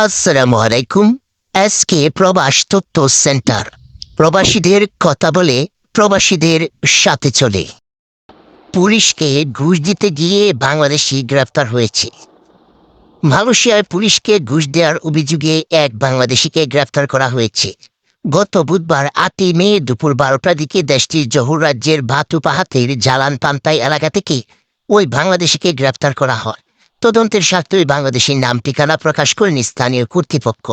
আসসালামু আলাইকুম এসকে প্রবাস তথ্য সেন্টার। প্রবাসীদের কথা বলে প্রবাসীদের সাথে চলে। পুলিশকে ঘুষ দিতে গিয়ে বাংলাদেশি গ্রেফতার হয়েছে। মালয়েশিয়ায় পুলিশকে ঘুষ দেওয়ার অভিযোগে এক বাংলাদেশিকে গ্রেফতার করা হয়েছে। গত বুধবার আটই মে দুপুর বারোটার দিকে দেশটির জহুর রাজ্যের ভাতুপাহাতের জালান পান্তাই এলাকা থেকে ওই বাংলাদেশিকে গ্রেফতার করা হয়। তদন্তের স্বার্থে বাংলাদেশের নাম ঠিকানা প্রকাশ করেন স্থানীয় কর্তৃপক্ষ।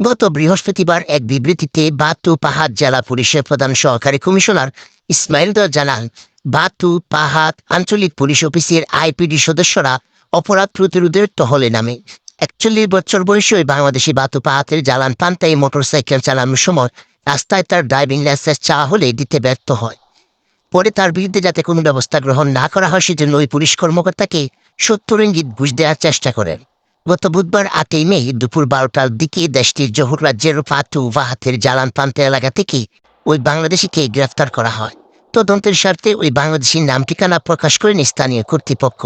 গত বৃহস্পতিবার এক বিবৃতিতে বাতু পাহাড় জেলা পুলিশের প্রধান সহকারী কমিশনার ইসমাইল দর জানান, বাতু পাহাড় আঞ্চলিক পুলিশ অফিসের আইপিডি সদস্যরা অপরাধ প্রতিরোধের টহলে নামে। একচল্লিশ বছর বয়সী ওই বাংলাদেশি বাতু পাহাতের জালান পান্তাই মোটরসাইকেল চালানোর সময় রাস্তায় তার ড্রাইভিং লাইসেন্স চাওয়া হলে দিতে ব্যর্থ হয়। পরে তার বিরুদ্ধে যাতে কোনো ব্যবস্থা গ্রহণ না করা হয়, সেজন্য ওই পুলিশ কর্মকর্তাকে সত্তর ইঙ্গিত ঘুষ দেওয়ার চেষ্টা করেন। গত বুধবার আটই মে, দুপুর বারোটার দিকে দেশটির জহুর রাজ্যের পাতু বাহাতের জালান পান্তে এলাকা থেকে ওই বাংলাদেশিকে গ্রেফতার করা হয়। তদন্তের স্বার্থে ওই বাংলাদেশির নাম ঠিকানা প্রকাশ করেন স্থানীয় কর্তৃপক্ষ।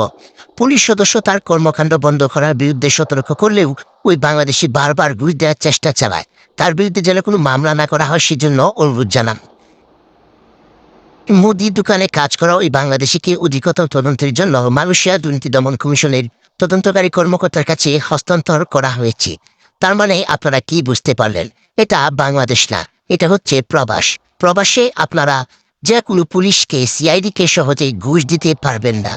পুলিশ সদস্য তার কর্মকাণ্ড বন্ধ করার বিরুদ্ধে সতর্ক করলেও ওই বাংলাদেশি বারবার ঘুষ দেওয়ার চেষ্টা চালায়। তার বিরুদ্ধে যেন কোনো মামলা না করা হয়, সেজন্য অনুরোধ জানান। মুদির দোকানে কাজ করা ওই বাংলাদেশিকে অধিকতর তদন্তের জন্য মালয়েশিয়া দুর্নীতি দমন কমিশনের তদন্তকারী কর্মকর্তার কাছে হস্তান্তর করা হয়েছে। তার মানে আপনারা কি বুঝতে পারলেন? এটা বাংলাদেশ না, এটা হচ্ছে প্রবাস। প্রবাসে আপনারা যে কোনো পুলিশকে, সিআইডিকে সহজে ঘুষ দিতে পারবেন না।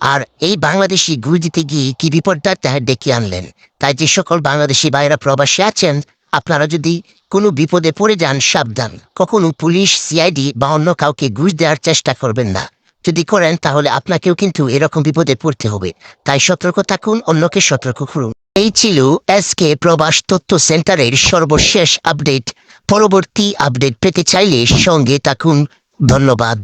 আর এই বাংলাদেশি ঘুষ দিতে গিয়ে কি বিপদটা ডেকে আনলেন? তাই যে সকল বাংলাদেশি বাইরা প্রবাসে আছেন আপনারা যদি কোনো বিপদে পড়ে যান, সাবধান। কখনো পুলিশ, সিআইডি বা অন্য কাউকে ঘুষ দেওয়ার চেষ্টা করবেন না। যদি করেন, তাহলে আপনাকেও কিন্তু এরকম বিপদে পড়তে হবে। তাই সতর্ক থাকুন, অন্যকে সতর্ক করুন। এই ছিল এসকে প্রবাস তথ্য সেন্টারের সর্বশেষ আপডেট। পরবর্তী আপডেট পেতে চাইলে সঙ্গে থাকুন। ধন্যবাদ।